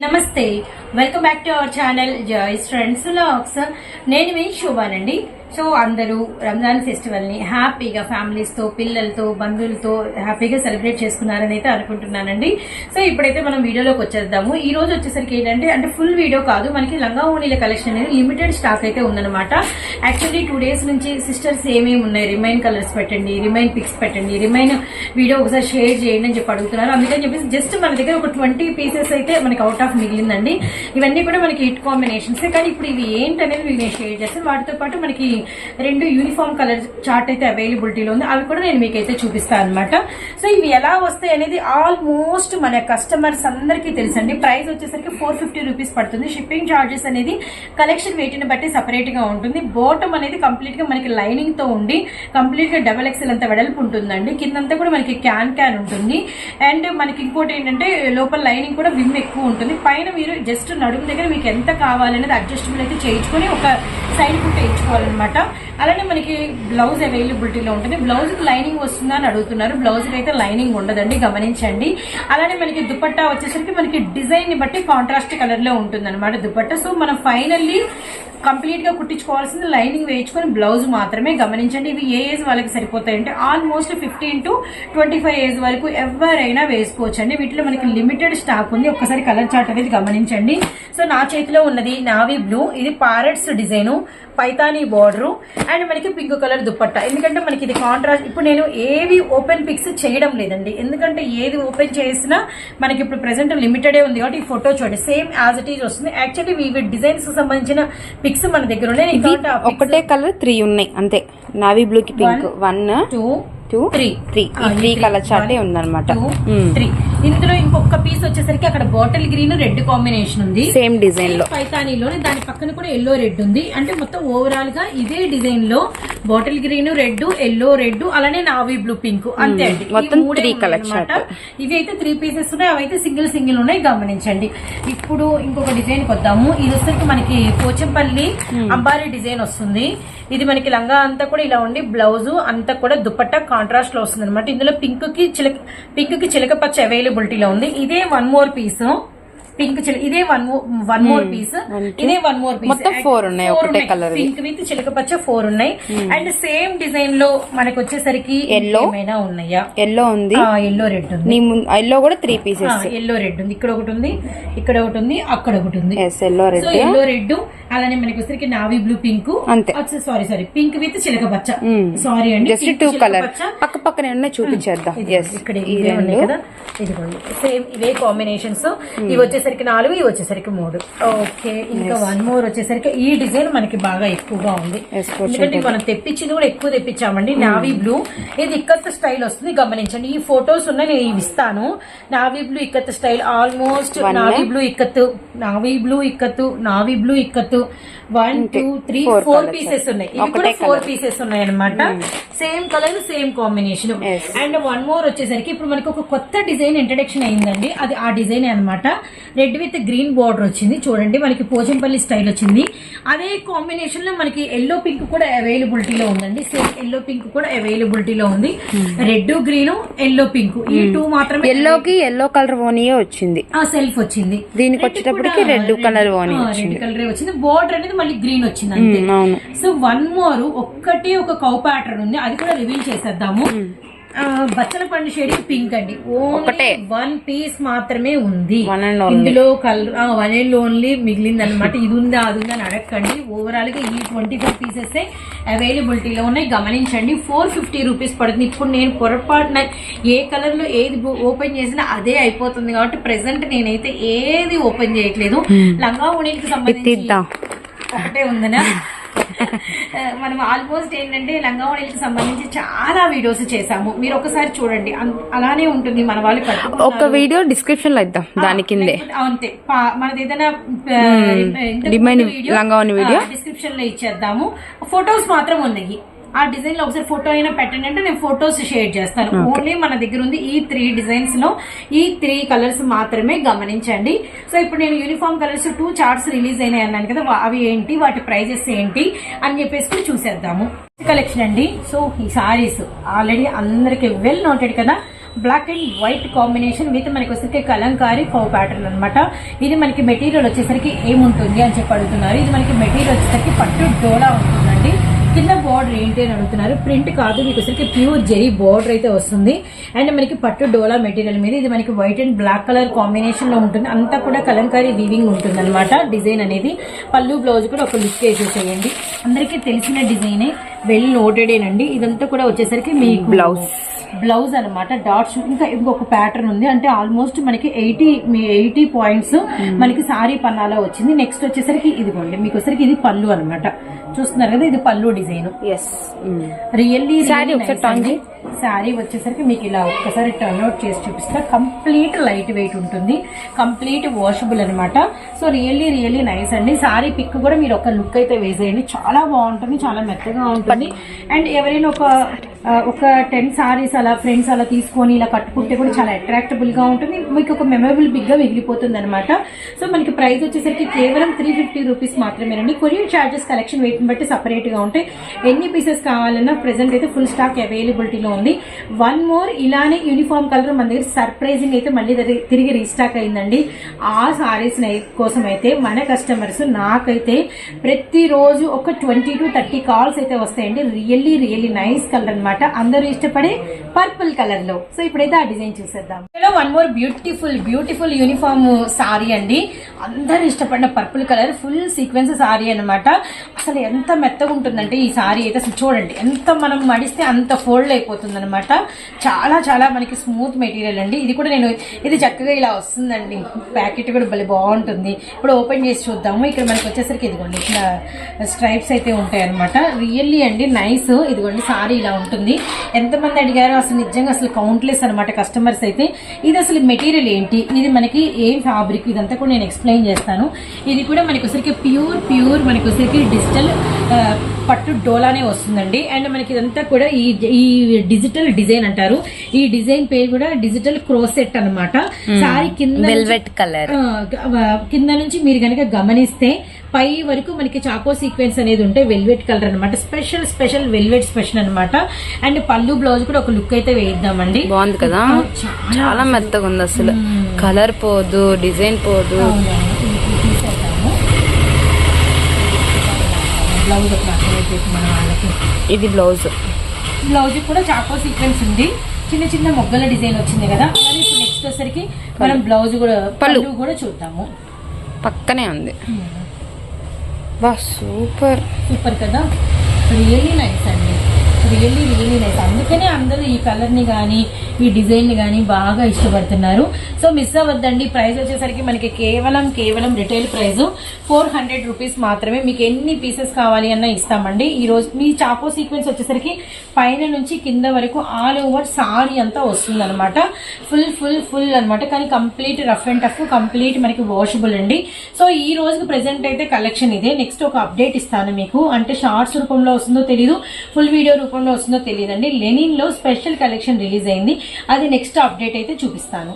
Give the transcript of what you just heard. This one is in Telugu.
నమస్తే welcome back to our channel joys friends లాక్స్ నేను మీ శోభానండి. సో అందరూ రంజాన్ ఫెస్టివల్ని హ్యాపీగా ఫ్యామిలీస్తో పిల్లలతో బంధువులతో హ్యాపీగా సెలబ్రేట్ చేసుకున్నారని అయితే అనుకుంటున్నానండి. సో ఇప్పుడైతే మనం వీడియోలోకి వచ్చేద్దాము. ఈ రోజు వచ్చేసరికి ఏంటంటే అంటే ఫుల్ వీడియో కాదు మనకి లంగా ఓనీల కలెక్షన్ అనేది లిమిటెడ్ స్టాక్ అయితే ఉందన్నమాట. యాక్చువల్లీ టూ డేస్ నుంచి సిస్టర్స్ ఏమేమి ఉన్నాయి రిమైన్ కలర్స్ పెట్టండి రిమైన్ పిక్స్ పెట్టండి రిమైన్ వీడియో ఒకసారి షేర్ చేయండి అని చెప్పి అడుగుతున్నారు. అందుకని చెప్పేసి జస్ట్ మన దగ్గర ఒక ట్వంటీ పీసెస్ అయితే మనకి అవుట్ ఆఫ్ మిగిలిందండి. ఇవన్నీ కూడా మనకి హిట్ కాంబినేషన్స్. కానీ ఇప్పుడు ఇవి ఏంటనేది మీకు నేను షేర్ చేస్తాను. వాటితో పాటు మనకి రెండు యూనిఫామ్ కలర్ చార్ట్ అయితే అవైలబిలిటీలో ఉంది. అవి కూడా నేను మీకైతే చూపిస్తాను అనమాట సో ఇవి ఎలా వస్తాయి అనేది ఆల్మోస్ట్ మన కస్టమర్స్ అందరికీ తెలుసండి. ప్రైస్ వచ్చేసరికి ఫోర్ ఫిఫ్టీ రూపీస్ పడుతుంది. షిప్పింగ్ చార్జెస్ అనేది కలెక్షన్ వెయిట్ని బట్టి సపరేట్గా ఉంటుంది. బాటమ్ అనేది కంప్లీట్గా మనకి లైనింగ్తో ఉండి కంప్లీట్గా డబల్ ఎక్సెల్ అంత వెడల్పు ఉంటుందండి. కిందంతా కూడా మనకి క్యాన్ క్యాన్ ఉంటుంది. అండ్ మనకి ఇంకోటి ఏంటంటే లోపల లైనింగ్ కూడా విమ్ ఎక్కువ ఉంటుంది. పైన మీరు జస్ట్ నడుము దగ్గర మీకు ఎంత కావాలనేది అడ్జస్టబుల్ అయితే చేయించుకొని ఒక సైడ్ కుట్ట వేయించుకోవాలన్నమాట. అలానే మనకి బ్లౌజ్ అవైలబిలిటీలో ఉంటుంది. బ్లౌజ్ లైనింగ్ వస్తుందా అని అడుగుతున్నారు. బ్లౌజ్ అయితే లైనింగ్ ఉండదండి గమనించండి. అలానే మనకి దుపట్టా వచ్చేసరికి మనకి డిజైన్ని బట్టి కాంట్రాస్ట్ కలర్లో ఉంటుంది అనమాట దుపట్టా. సో మనం ఫైనల్లీ కంప్లీట్గా కుట్టించుకోవాల్సింది లైనింగ్ వేయించుకొని బ్లౌజ్ మాత్రమే. గమనించండి ఇవి ఏ ఏజ్ వాళ్ళకి సరిపోతాయంటే almost fifteen to twenty five age వరకు ఎవరైనా వేసుకోవచ్చు అండి వీటిలో మనకి లిమిటెడ్ స్టాక్ ఉంది. ఒక్కసారి కలర్ చార్ట్ అనేది గమనించండి. సో నా చేతిలో ఉన్నది నావీ బ్లూ ఇది parrots design Paithani border and మనకి పింక్ కలర్ దుపట్టా. ఎందుకంటే మనకి ఇది కాంట్రాస్ట్ ఇప్పుడు నేను ఏవి ఓపెన్ పిక్స్ చేయడం లేదండి. ఎందుకంటే ఏది ఓపెన్ చేసినా మనకి ఇప్పుడు ప్రెసెంట్ లిమిటెడే ఉంది కాబట్టి ఈ ఫోటో చూడండి. సేమ్ యాజ్ ఇట్ ఈజ్ వస్తుంది. యాక్చువల్లీ ఇవి డిజైన్స్ సంబంధించిన పిక్స్ మన దగ్గర ఉన్నాయి ఒకటే కలర్ త్రీ ఉన్నాయి. అంతే. నావీ బ్లూ కి pink one two two three three three colour చార్టే ఉందన్నమాట. త్రీ ఇందులో ఇంకొక పీస్ వచ్చేసరికి అక్కడ బాటిల్ గ్రీన్ రెడ్ కాంబినేషన్ ఉంది. సేమ్ డిజైన్లో. పైతానీలోనే దాని పక్కన కూడా ఎల్లో రెడ్ ఉంది. అంటే మొత్తం ఓవరాల్గా ఇదే డిజైన్లో bottle green red yellow red అలానే నావీ బ్లూ పింక్ అంతే అండి. మొత్తం colour ఉన్నాయన్నమాట. ఇవి అయితే త్రీ పీసెస్ ఉన్నాయి అవి అయితే సింగిల్ సింగిల్ ఉన్నాయి. గమనించండి. ఇప్పుడు ఇంకొక డిజైన్ వద్దాము ఇది వచ్చేసరికి మనకి పోచంపల్లి అంబారీ డిజైన్ వస్తుంది. ఇది మనకి లంగా అంతా కూడా ఇలా ఉండి బ్లౌజ్ అంతా కూడా దుపట్టా కాంట్రాస్ట్లో వస్తుంది అనమాట ఇందులో పింక్కి చిలక పింక్కి చిలక పచ్చ అవైలబిలిటీలో ఉంది. ఇదే వన్ మోర్ పీస్ పింక్ చిలక ఇదే వన్ వన్ మోర్ పీస్ ఇదే వన్ మోర్ పీస్ మొత్తం four ఉన్నాయి, ఒకటే వి. పింక్ విత్ చిలక పచ్చ ఫోర్ ఉన్నాయి. అండ్ సేమ్ డిజైన్లో మనకి వచ్చేసరికి Yellow. ఏమైనా ఉన్నాయా? ఎల్లో ఉంది. ఎల్లో రెడ్ ఉంది. ఎల్లో కూడా త్రీ పీసెస్ ఎల్లో రెడ్ ఉంది. ఇక్కడ ఒకటి ఉంది ఇక్కడ ఒకటి ఉంది అక్కడ ఒకటి ఉంది. ఎల్లో రెడ్ ఎల్లో రెడ్ అలానే మనకి వచ్చరికి నావీ బ్లూ పింక్ అంతే. సారీ సారీ పింక్ విత్ చిలక పచ్చ. సారీ అండి జస్ట్ టూ కలర్. పక్క పక్కనే ఉన్నాయి చూపించేద్దాం. ఇక్కడ ఇవే ఉన్నాయి కదా. ఇదిగోండి. సేమ్ ఇవే కాంబినేషన్స్ ఇవి వచ్చేసరికి నాలుగు ఇవి వచ్చేసరికి మూడు. ఓకే ఇంకా వన్ మోర్ వచ్చేసరికి ఈ డిజైన్ మనకి బాగా ఎక్కువగా ఉంది. ఎందుకంటే మనం తెప్పించింది కూడా ఎక్కువ తెప్పించామండి. నావీ బ్లూ ఇది ఇక్కత్ స్టైల్ వస్తుంది గమనించండి. ఈ ఫొటోస్ ఉన్నాయి నేను ఇవి ఇస్తాను. Navy blue ikat style almost. Navy blue ikat. Navy blue ikat. Navy blue ikat. One two three four. Pieces ఉన్నాయి. ఇవి కూడా ఫోర్. పీసెస్ ఉన్నాయి అనమాట same colour same combination. And one more వచ్చేసరికి ఇప్పుడు మనకి ఒక కొత్త డిజైన్ ఇంట్రడక్షన్ అయిందండి. అది ఆ డిజైన్ అన్నమాట. రెడ్ విత్ గ్రీన్ బార్డర్ వచ్చింది. చూడండి మనకి పోచంపల్లి స్టైల్ వచ్చింది. అదే కాంబినేషన్లో మనకి ఎల్లో పింక్ కూడా అవైలబిలిటీలో ఉందండి. సేమ్ ఎల్లో పింక్ కూడా అవైలబిలిటీలో ఉంది. రెడ్ గ్రీన్ ఎల్లో పింక్ ఈ టూ మాత్రమే ఎల్లోకి ఎల్లో కలర్ ఓనియే వచ్చింది. ఆ సెల్ఫ్ వచ్చింది. దీనికి వచ్చేటప్పటికి రెడ్ కలర్ ఓని రెడ్ కలర్ వచ్చింది. బోర్డర్ అనేది మళ్ళీ గ్రీన్ వచ్చింది అంతే. సో వన్ మోర్ ఒక్కటి ఒక కౌ ప్యాటర్న్ ఉంది. అది కూడా రివీల్ చేసేద్దాము. ఆ, బచ్చల పండు షేడ్ పింక్ అండి. ఓన్లీ వన్ పీస్ మాత్రమే ఉంది. ఇందులో కలర్ వన్ అండ్ ఓన్లీ మిగిలింది అనమాట ఇది ఉందా అది ఉందా అని అడగండి ఓవరాల్గా ఈ ట్వంటీ ఫైవ్ పీసెస్ అవైలబిలిటీలో ఉన్నాయి. గమనించండి. ఫోర్ ఫిఫ్టీ రూపీస్ పడుతుంది. ఇప్పుడు నేను పొరపాటున ఏ కలర్లో ఏది ఓపెన్ చేసినా అదే అయిపోతుంది కాబట్టి ప్రెసెంట్ నేనైతే ఏది ఓపెన్ చేయట్లేదు. లంగా ఉణికి సంబంధించి. ఒకటే ఉందనా? మనం ఆల్మోస్ట్ ఏంటంటే లంగావణికి సంబంధించి చాలా వీడియోస్ చేసాము మీరు ఒకసారి చూడండి. అలానే ఉంటుంది మన వాళ్ళు. ఒక వీడియో డిస్క్రిప్షన్లో ఇద్దాం. దాని కిందే. అంతే మనది ఏదైనా డిమాండ్ వీడియో. డిస్క్రిప్షన్లో ఇచ్చేద్దాము. ఫొటోస్ మాత్రం ఉన్నాయి. ఆ డిజైన్లో ఒకసారి ఫోటో అయినా పెట్టండి అంటే నేను ఫొటోస్ షేర్ చేస్తాను. ఓన్లీ మన దగ్గర ఉంది ఈ త్రీ డిజైన్స్లో ఈ త్రీ కలర్స్ మాత్రమే గమనించండి. సో ఇప్పుడు నేను uniform colours two charts release అయినాయి అన్నాను కదా అవి ఏంటి వాటి ప్రైజెస్ ఏంటి అని చెప్పేసి చూసేద్దాము. కలెక్షన్ అండి. సో ఈ సారీస్ ఆల్రెడీ అందరికి వెల్ నోటెడ్ కదా. Black and white combination with మనకి వచ్చేసరికి కలంకారీ కౌ ప్యాటర్న్ అన్నమాట. ఇది మనకి మెటీరియల్ వచ్చేసరికి ఏముంటుంది అని చెప్పి అడుగుతున్నారు. ఇది మనకి మెటీరియల్ వచ్చేసరికి పట్టు డోలా ఉంటుందండి. కింద బార్డర్ ఏంటి అని అడుగుతున్నారు. ప్రింట్ కాదు మీకు వచ్చరికి ప్యూర్ జెరీ బార్డర్ అయితే వస్తుంది. అండ్ మనకి పట్టు డోలా మెటీరియల్ మీద ఇది మనకి వైట్ అండ్ బ్లాక్ కలర్ కాంబినేషన్లో ఉంటుంది. అంతా కూడా కలంకారీ వీవింగ్ ఉంటుంది అనమాట డిజైన్ అనేది పళ్ళు బ్లౌజ్ కూడా ఒక లుక్ వేసేసేయండి అందరికీ తెలిసిన డిజైనే వెల్ నోటెడేనండి ఇదంతా కూడా వచ్చేసరికి మీకు బ్లౌజ్ బ్లౌజ్ అనమాట డాట్స్ ఇంకా ఇంకొక ప్యాటర్న్ ఉంది. అంటే ఆల్మోస్ట్ మనకి ఎయిటీ ఎయిటీ పాయింట్స్ మనకి సారీ పన్నాలో వచ్చింది. నెక్స్ట్ వచ్చేసరికి ఇదిగోండి మీకు వచ్చేసరికి ఇది పళ్ళు అన్నమాట. చూస్తున్నారు కదా ఇది పళ్ళు డిజైన్. ఎస్ రియల్లీ Saree ఒకసారి. శారీ వచ్చేసరికి మీకు ఇలా ఒక్కసారి టర్న్ అవుట్ చేసి చూపిస్తా. కంప్లీట్ లైట్ వెయిట్ ఉంటుంది. కంప్లీట్ వాషబుల్ అనమాట సో రియల్లీ రియల్లీ నైస్ అండి. సారీ పిక్ కూడా మీరు ఒక లుక్ అయితే వేసేయండి. చాలా బాగుంటుంది చాలా మెత్తగా ఉంటుంది. అండ్ ఎవరైనా ఒక ఒక టెన్ సారీస్ అలా ఫ్రెండ్స్ అలా తీసుకొని ఇలా కట్టుకుంటే కూడా చాలా అట్రాక్టబుల్గా ఉంటుంది. మీకు ఒక మెమరబుల్ బిగ్గా మిగిలిపోతుంది అనమాట సో మనకి ప్రైస్ వచ్చేసరికి కేవలం త్రీ ఫిఫ్టీ రూపీస్ మాత్రమేనండి. కొరియర్ చార్జెస్ కలెక్షన్ వెయిట్ బట్టి సపరేట్గా ఉంటాయి. ఎన్ని పీసెస్ కావాలన్నా ప్రెసెంట్ అయితే ఫుల్ స్టాక్ అవైలబిలిటీలో ఉంది. వన్ మోర్ ఇలానే యూనిఫామ్ కలర్ మన దగ్గర సర్ప్రైజింగ్ అయితే మళ్ళీ తిరిగి- రీస్టాక్ అయిందండి. ఆ సారీస్ కోసం అయితే మన కస్టమర్స్ నాకైతే ప్రతిరోజు ఒక ట్వంటీ టు థర్టీ కాల్స్ అయితే వస్తాయండి. రియల్లీ రియల్లీ నైస్ కలర్ అన్నమాట. అందరూ ఇష్టపడే పర్పుల్ కలర్లో. సో ఇప్పుడైతే ఆ డిజైన్ చూసేద్దాం. One more beautiful beautiful uniform sari అండి. అందరు ఇష్టపడిన purple colour full sequence sari అనమాట అసలు ఎంత మెత్తగా ఉంటుందంటే ఈ సారీ అయితే అసలు చూడండి. ఎంత మనం మడిస్తే అంత ఫోల్డ్ అయిపోతుంది అనమాట చాలా చాలా మనకి స్మూత్ మెటీరియల్ అండి. ఇది కూడా నేను ఇది చక్కగా ఇలా వస్తుందండి. ప్యాకెట్ కూడా భలే బాగుంటుంది. ఇప్పుడు ఓపెన్ చేసి చూద్దాము. ఇక్కడ మనకి వచ్చేసరికి ఇదిగోండి ఇట్లా స్ట్రైప్స్ అయితే ఉంటాయన్నమాట రియల్లీ అండి నైస్ ఇదిగోండి సారీ ఇలా ఉంటుంది. ఎంతమంది అడిగారో అసలు నిజంగా అసలు కౌంట్లెస్ అనమాట కస్టమర్స్ అయితే. ఇది అసలు మెటీరియల్ ఏంటి? ఇది మనకి ఏం ఫ్యాబ్రిక్ ఇదంతా కూడా నేను ఎక్స్ప్లెయిన్ చేస్తాను. ఇది కూడా మనకి వచ్చరికి ప్యూర్ ప్యూర్ మనకి వచ్చరికి డిజిటల్ పట్టు డోలానే వస్తుందండి. అండ్ మనకి ఇదంతా కూడా ఈ ఈ డిజిటల్ డిజైన్ అంటారు. ఈ డిజైన్ పేరు కూడా డిజిటల్ క్రోసెట్ అన్నమాట. సారీ కింద వెల్వెట్ కలర్ కింద నుంచి మీరు కనుక గమనిస్తే పై వరకు మనకి చాకో సీక్వెన్స్ అనేది ఉంటే వెల్వెట్ కలర్ అన్నమాట. స్పెషల్ స్పెషల్ వెల్వెట్ స్పెషల్ అన్నమాట. అండ్ పళ్ళు బ్లౌజ్ కూడా ఒక లుక్ అయితే వేయిద్దామండి. బాగుంది కదా? చాలా మెత్తగా ఉంది అసలు. కలర్ పోదు డిజైన్ పోదు. ఇది. బ్లౌజ్ మన వాళ్ళకి. ఇది బ్లౌజ్. బ్లౌజ్ కూడా చాకో సీక్వెన్స్ ఉంది. చిన్న చిన్న మొగ్గల డిజైన్ వచ్చింది కదా? ఇప్పుడు నెక్స్ట్ వచ్చేసరికి మనం బ్లౌజ్ కూడా. పళ్ళు. కూడా చూద్దాము. పక్కనే ఉంది. బా సూపర్ సూపర్ కదా రియల్లీ నైస్ అండి రియల్లీ రియల్లీ నైస్ అందుకనే అందరూ ఈ కలర్ని కానీ ఈ డిజైన్ని కానీ బాగా ఇష్టపడుతున్నారు. So miss అవ్వద్దండి. ప్రైస్ వచ్చేసరికి మనకి కేవలం కేవలం retail price four hundred rupees మాత్రమే మీకు ఎన్ని పీసెస్ కావాలి అన్న ఇస్తామండి. ఈ రోజు మీ చాకో సీక్వెన్స్ వచ్చేసరికి పైన నుంచి కింద వరకు ఆల్ ఓవర్ సారీ అంతా వస్తుంది అనమాట ఫుల్ ఫుల్ ఫుల్ అన్నమాట. కానీ complete rough and tough complete మనకి వాషబుల్ అండి. సో ఈ రోజుకి ప్రెసెంట్ అయితే కలెక్షన్ ఇదే. నెక్స్ట్ ఒక అప్డేట్ ఇస్తాను మీకు. అంటే షార్ట్స్ రూపంలో వస్తుందో తెలియదు ఫుల్ వీడియో రూపంలో వస్తుందో తెలియదండి. లెనిన్లో స్పెషల్ కలెక్షన్ రిలీజ్ అయింది. అది నెక్స్ట్ అప్డేట్ అయితే చూపిస్తాను.